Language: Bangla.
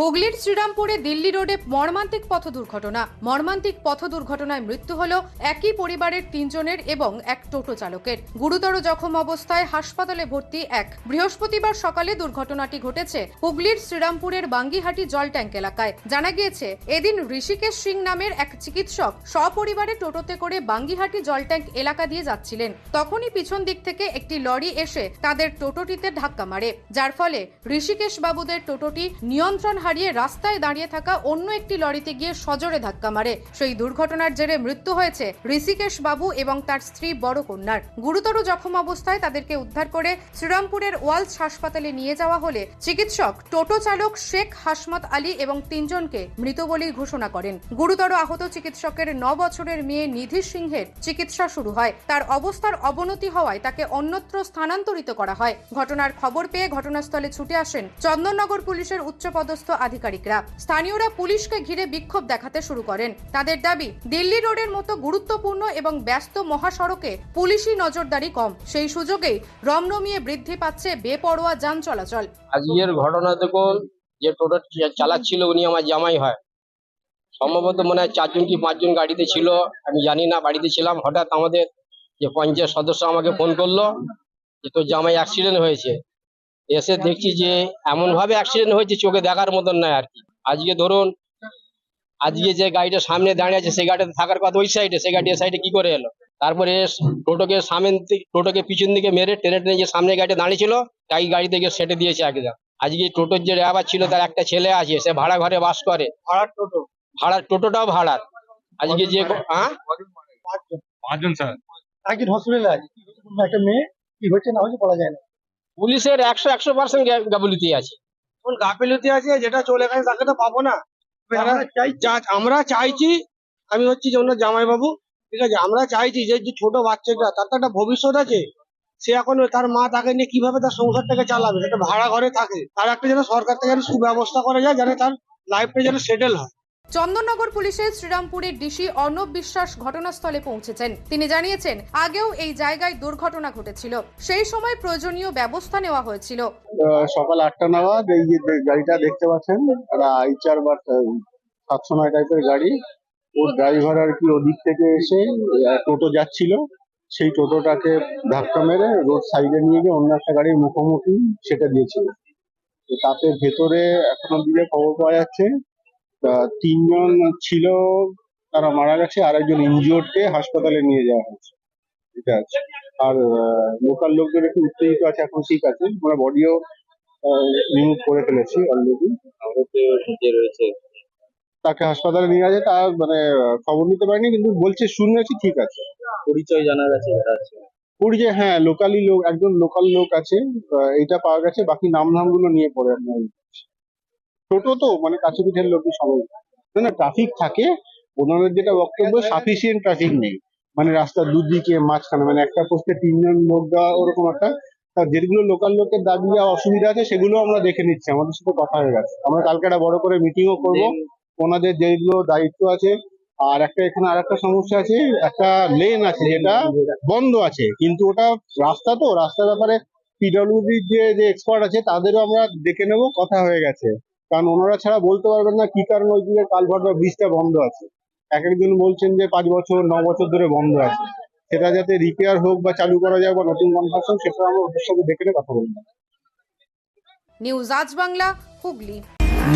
হুগলির শ্রীরামপুরে দিল্লি রোডে মর্মান্তিক পথ দুর্ঘটনা। মর্মান্তিক পথ দুর্ঘটনায় মৃত্যু হল একই পরিবারের তিনজনের এবং এক টোটো চালকের। গুরুতর জখম অবস্থায় হাসপাতালে ভর্তি এক। বৃহস্পতিবার সকালে দুর্ঘটনাটি ঘটেছে হুগলির শ্রীরামপুরের বাঙ্গিহাটি জল ট্যাঙ্ক এলাকায়। জানা গিয়েছে, এদিন ঋষিকেশ সিং নামের এক চিকিৎসক সপরিবারে টোটোতে করে বাঙ্গিহাটি জল ট্যাঙ্ক এলাকা দিয়ে যাচ্ছিলেন। তখনই পিছন দিক থেকে একটি লরি এসে তাদের টোটোটিতে ধাক্কা মারে। যার ফলে ঋষিকেশ বাবুদের টোটোটি নিয়ন্ত্রণ হারিয়ে রাস্তায় দাঁড়িয়ে থাকা অন্য একটি লরিতে গিয়ে সজোরে ধাক্কা মারে। সেই দুর্ঘটনার জেরে মৃত্যু হয়েছে ঋষিকেশ বাবু এবং তার স্ত্রী বড় কন্যার। গুরুতর জখম অবস্থায় তাদেরকে উদ্ধার করে শ্রীরামপুরের ওয়ালস হাসপাতালে নিয়ে যাওয়া হলে চিকিৎসক, টোটো চালক শেখ হাসমত আলী এবং তিনজনকে মৃত বলেই ঘোষণা করেন। গুরুতর আহত চিকিৎসকের ন বছরের মেয়ে নিধি সিংহের চিকিৎসা শুরু হয়। তার অবস্থার অবনতি হওয়ায় তাকে অন্যত্র স্থানান্তরিত করা হয়। ঘটনার খবর পেয়ে ঘটনাস্থলে ছুটে আসেন চন্দননগর পুলিশের উচ্চপদস্থ আধিকারিকরা। স্থানীয়রা পুলিশকে ঘিরে বিক্ষোভ দেখাতে শুরু করেন। তাদের দাবি, দিল্লি রোডের মতো গুরুত্বপূর্ণ এবং ব্যস্ত মহাসড়কে পুলিশি নজরদারি কম। সেই সুযোগেই রমরমিয়ে বৃদ্ধি পাচ্ছে বেপরোয়া যান চলাচল। আজকের ঘটনা দেখুন, যে টোটো চালাচ্ছিল উনি আমার জামাই হয়। সম্ভবত মনে হয় চারজন কি পাঁচজন গাড়িতে ছিল, আমি জানি না, বাড়িতে ছিলাম। হঠাৎ আমাদের যে পঞ্চায়েত সদস্য আমাকে ফোন করল, যে তোর জামাই অ্যাক্সিডেন্ট হয়েছে। এসে দেখছি যে এমন ভাবে অ্যাক্সিডেন্ট হয়েছে চোখে দেখার মতন নয় আর কি। আজকে ধরুন আজকে যে গাড়িটা সামনে দাঁড়িয়ে আছে সেই গাড়িতে থাকার কথা ওই সাইডে সেই গাড়ি সাইডে কি করে এলো? তারপরে টোটোকে সামনে টোটোকে পিছন দিকে মেরে টেনে টেনে যে সামনে গাড়িটা দাঁড়িয়েছিল তাই গাড়ি থেকে সেটে দিয়েছে একদম। আজকে টোটোর যে ড্রাইভার ছিল তার একটা ছেলে আছে সে ভাড়া ঘরে বাস করে। ভাড়ার টোটো? ভাড়ার টোটোটাও ভাড়ার। আজকে যে হ্যাঁ পাঁচজন। স্যার। একজন হসপিটালে আছে? একটা মেয়ে কি হচ্ছে না হচ্ছে বলা যায় না। পুলিশের একশো একশো পার্সেন্ট গাবলিতি আছে। কোন গাফিলতি আছে? যেটা চলে গেছে তাকে তো পাবো না। আমরা চাই- আমরা চাইছি আমি হচ্ছি যে ওনার জামাই বাবু ঠিক আছে? আমরা চাইছি যে যে ছোট বাচ্চাটা তার তো একটা ভবিষ্যৎ আছে। সে এখন তার মা তাকে নিয়ে কীভাবে তার সংসারটাকে চালাবে? সেটা ভাড়া ঘরে থাকে। তার একটা যেন সরকার থেকে যেন সুব্যবস্থা করা যায় যেন তার লাইফটা যেন সেটেল হয়। চন্দননগর পুলিশের শ্রীরামপুরের ডিসি অর্ণব বিশ্বাস ঘটনাস্থলে পৌঁছেছেন। তিনি জানিয়েছেন, আগেও এই জায়গায় দুর্ঘটনা ঘটেছিল। সেই সময় প্রয়োজনীয় ব্যবস্থা নেওয়া হয়েছিল। সকাল আটটা নাগাদ এই যে গাড়িটা দেখতে পাচ্ছেন আইচার বা সাতশো নয় টাইপের গাড়ি। ওর ড্রাইভার আর কি ওদিক থেকে এসে টোটো যাচ্ছিল। সেই টোটোটাকে ধাক্কা মেরে রোড সাইডে নিয়ে গিয়ে অন্য একটা গাড়ির মুখোমুখি সেটা দিয়েছিল। তাতে ভেতরে এখনও দিকে খবর পাওয়া যাচ্ছে তিনজন ছিল তারা মারা গেছে আর একজন ইনজিওরকে হাসপাতালে নিয়ে যাওয়া হয়েছে। ঠিক আছে? আর লোকাল লোকদের একটু উত্তেজিত আছে এখন ঠিক আছে। আমরা বডিও রিমুভ করে ফেলেছি অলরেডি রয়েছে। তাকে হাসপাতালে নিয়ে আছে তার মানে খবর নিতে পারিনি কিন্তু বলছে শুনেছি ঠিক আছে। পরিচয় জানা গেছে পরিচয় হ্যাঁ লোকালি লোক একজন লোকাল লোক আছে এইটা পাওয়া গেছে বাকি নাম ধামগুলো নিয়ে পড়ে আপনার টোটো তো মানে কাছে পিঠের লোকই সবাই। না না ট্রাফিক থাকে। ওনাদের যেটা বক্তব্য সাফিসিয়েন্ট ট্রাফিক নেই। মানে রাস্তার দুদিকে মাঝখানে মানে একটা পোস্টে তিনজন লোক দেওয়া ওরকম একটা। যেগুলো লোকাল লোকের দাবি বা অসুবিধা আছে সেগুলো আমরা দেখে নিচ্ছি। আমাদের সাথে কথা হয়ে গেছে। আমরা কালকে একটা বড় করে মিটিংও করব। ওনাদের যেগুলো দায়িত্ব আছে আর একটা এখানে আর একটা সমস্যা আছে একটা লেন আছে যেটা বন্ধ আছে। কিন্তু ওটা রাস্তা তো রাস্তার ব্যাপারে পিডব্লিউডি যে যে এক্সপার্ট আছে তাদেরও আমরা দেখে নেব কথা হয়ে গেছে। কারণ ওনারা ছাড়া বলতে পারবেন না কি কারণে ওই দিকে কালভার্ট বা ব্রিজটা বন্ধ আছে। এক একজন বলছেন যে পাঁচ বছর, ন বছর ধরে বন্ধ আছে। সেটা যাতে রিপেয়ার হোক বা চালু করা যায় বা নতুন কনস্ট্রাকশন সেটা আমরা ওদের সাথে দেখে কথা বলব। নিউজ আজ বাংলা, হুগলি।